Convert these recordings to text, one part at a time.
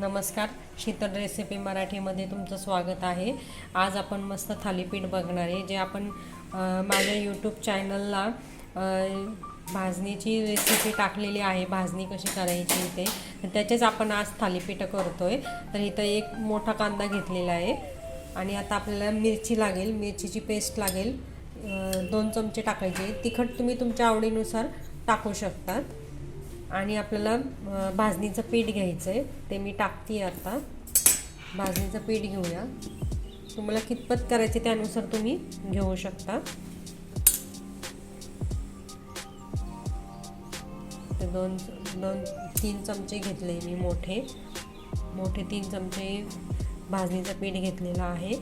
नमस्कार. शीतल रेसिपी मराठीमध्ये तुमचं स्वागत आहे. आज आपण मस्त थालीपीठ बघणार आहे. जे आपण माझ्या यूट्यूब चॅनलला भाजणीची रेसिपी टाकलेली आहे. भाजणी कशी करायची ते. त्याचेच आपण आज थालीपीठ आहे तर इथं एक मोठा कांदा घेतलेला आहे. आणि आता आपल्याला मिरची लागेल. मिरचीची पेस्ट लागेल. दोन चमचे टाकायचे. तिखट तुम्ही तुमच्या आवडीनुसार टाकू शकतात. आणि आपल्याला भाजणीचं पीठ घ्यायचं आहे ते मी टाकते आता. भाजणीचं पीठ घेऊया. तुम्हाला कितपत करायचे त्यानुसार तुम्ही घेऊ शकता. ते दोन दोन तीन चमचे घेतले मी मोठे. मोठे तीन चमचे भाजणीचं पीठ घेतलेलं आहे.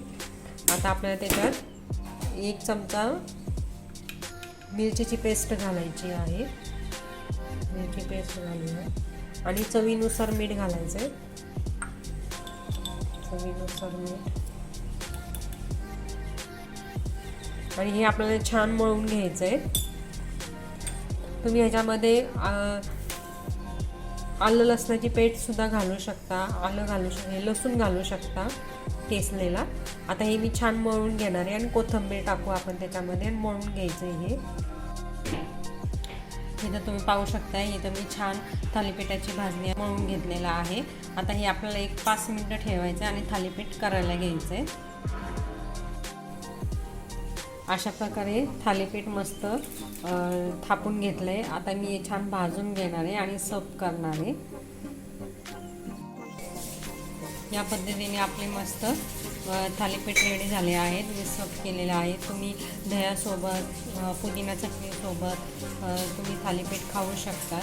आता आपल्याला त्याच्यात एक चमचा मिरचीची पेस्ट घालायची आहे. मिरची पेस्ट घालूया आणि चवीनुसार मीठ घालायचं आहे चवीनुसार मीठ. आणि हे आपल्याला छान मळून घ्यायचं आहे तुम्ही ह्याच्यामध्ये आलं लसणाची पेठसुद्धा घालू शकता. आलं घालू शक लसूण घालू शकता केसलेला. आता हे मी छान मळून घेणार आहे आणि कोथिंबीर टाकू आपण त्याच्यामध्ये आणि मळून घ्यायचं आहे हे. इथं तुम्ही पाहू शकता इथं मी छान थालीपीठाची भाजणी मळून घेतलेला आहे. आता हे आपल्याला एक पाच मिनटं ठेवायचं आणि थालीपीठ करायला घ्यायचं आहे अशा प्रकारे थालीपीठ मस्त थापून घेतलं आहे आता मी हे छान भाजून घेणार आहे आणि सर्व करणार आहे. या पद्धतीने आपले मस्त थालीपीठ रेडी झाले आहेत मी सर्व केलेलं आहे. तुम्ही दह्यासोबत पुदिना चटणीसोबत तुम्ही थालीपीठ खाऊ शकता.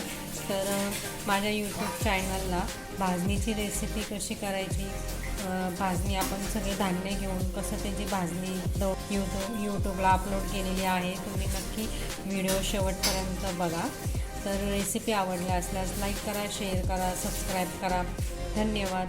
तर माझ्या यूट्यूब चॅनलला भाजणीची रेसिपी कशी करायची भाजणी आपण सगळे धान्य घेऊन कसं त्याची भाजणी यूट्यूब यूट्यूबला अपलोड केलेली आहे तुम्ही नक्की व्हिडिओ शेवटपर्यंत बघा. तर रेसिपी आवडल्या असल्यास लाईक करा शेअर करा सबस्क्राईब करा. धन्यवाद.